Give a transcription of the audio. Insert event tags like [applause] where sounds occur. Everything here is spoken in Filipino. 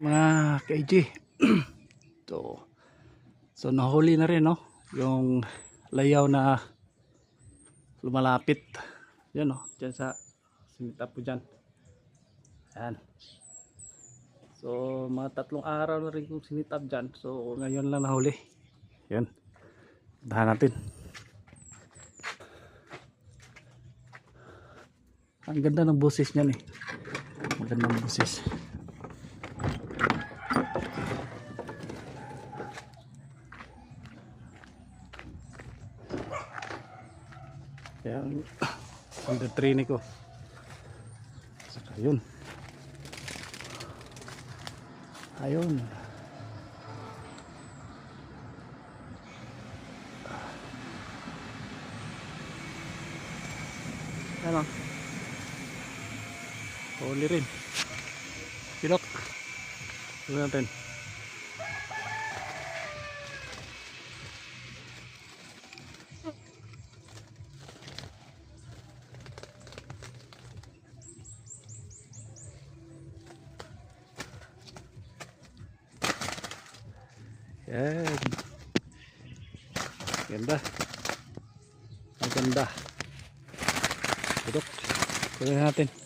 mga ka-AG so, [clears throat] so nahuli na rin no? Yung layaw na lumalapit. Yan no? Dyan sa sinitap po dyan yan so mga tatlong araw na rin kung sinitap dyan so ngayon lang nahuli. Yan. Dahan natin. Ang ganda ng boses niyan eh. Magandang boses Yan. Under training ko. Saka yun. Ayun. Ano? Huli rin. Pilok. Huli natin. Yan. Ganda. Maganda. Pilok. Huli natin.